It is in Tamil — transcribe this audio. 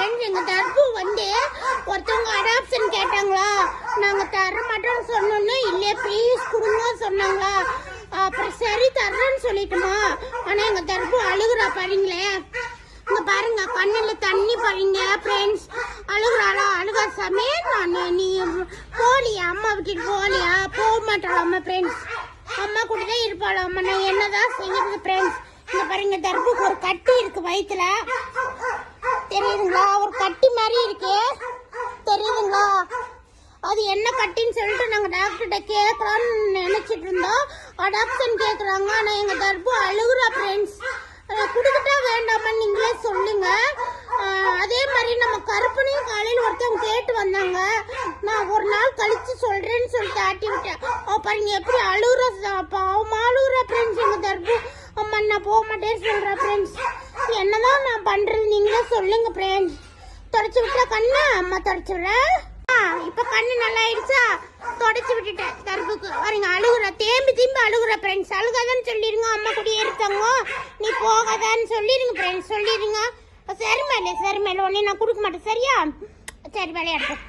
Friends, எங்க தர்பு வந்து ஒருத்தவங்க அடாப்ஷன் கேட்டாங்களா? நாங்க தர மாட்டோம்னு சொன்னோன்னு இல்லையே ப்ளீஸ் கொடுங்க சொன்னாங்களா? அப்புறம் சரி தர்றேன்னு சொல்லிட்டுமா? ஆனா எங்க தர்பு அழுகுறா பாருங்களே. இங்க பாருங்க கண்ணுல தண்ணி பாருங்க ஃப்ரெண்ட்ஸ் அழுகுறாளா? அழுகா சாமி நான் நீ போலியா? அம்மா விட்டுட்டு போலியா? போக மாட்டாளாம்மா ஃப்ரெண்ட்ஸ் அம்மா கூட தான் இருப்பாளாம்மா நான் என்னதான் செய்யறது ஃப்ரெண்ட்ஸ் இங்க பாருங்க தர்புக்கு ஒரு கட்டி இருக்கு வயித்துல. மாதிரி இருக்கு. தெரியுதுங்களா? அது என்ன கட்டின்னு சொல்லிட்டு நாங்கள் டாக்டர்கிட்ட கேட்கலான்னு நினச்சிட்டு இருந்தோம். அடாப்ஷன் கேட்குறாங்க ஆனால் எங்கள் தர்பு அழுகுறா ஃப்ரெண்ட்ஸ் கொடுத்துட்டா வேண்டாமா நீங்களே சொல்லுங்க. அதே மாதிரி நம்ம கருப்பனையும் காலையில் ஒருத்தவங்க கேட்டு வந்தாங்க. நான் ஒரு நாள் கழித்து சொல்கிறேன்னு சொல்லிட்டு ஆட்டி விட்டேன். அவ பாருங்க எப்படி அழுகுற பாவம் அழுகுறா ஃப்ரெண்ட்ஸ் எங்கள் தர்பு. அம்மா நான் போக மாட்டேன்னு சொல்கிறேன் ஃப்ரெண்ட்ஸ் என்னதான் நான் பண்ணுறது நீங்களே சொல்லுங்கள் ஃப்ரெண்ட்ஸ் தொடச்சு விட்டுற கண்ணு? அம்மா தொடச்சு விடுறேன் ஆ, இப்ப கண்ணு நல்லா ஆயிடுச்சா தொடச்சு விட்டுட்டேன் தரப்புக்கு. பாருங்க அழுகுற தேம்பி திரும்பி அழுகுற ஃப்ரெண்ட்ஸ் அழுகாதான்னு சொல்லிடுங்க அம்மா கூட இருக்காங்க. நீ போகாதான்னு சொல்லிடுங்க ஃப்ரெண்ட்ஸ் சொல்லிடுங்க சரிமா இல்லை சரிமா இல்லை உடனே நான் கொடுக்க மாட்டேன். சரியா? சரி விளையாடுறேன்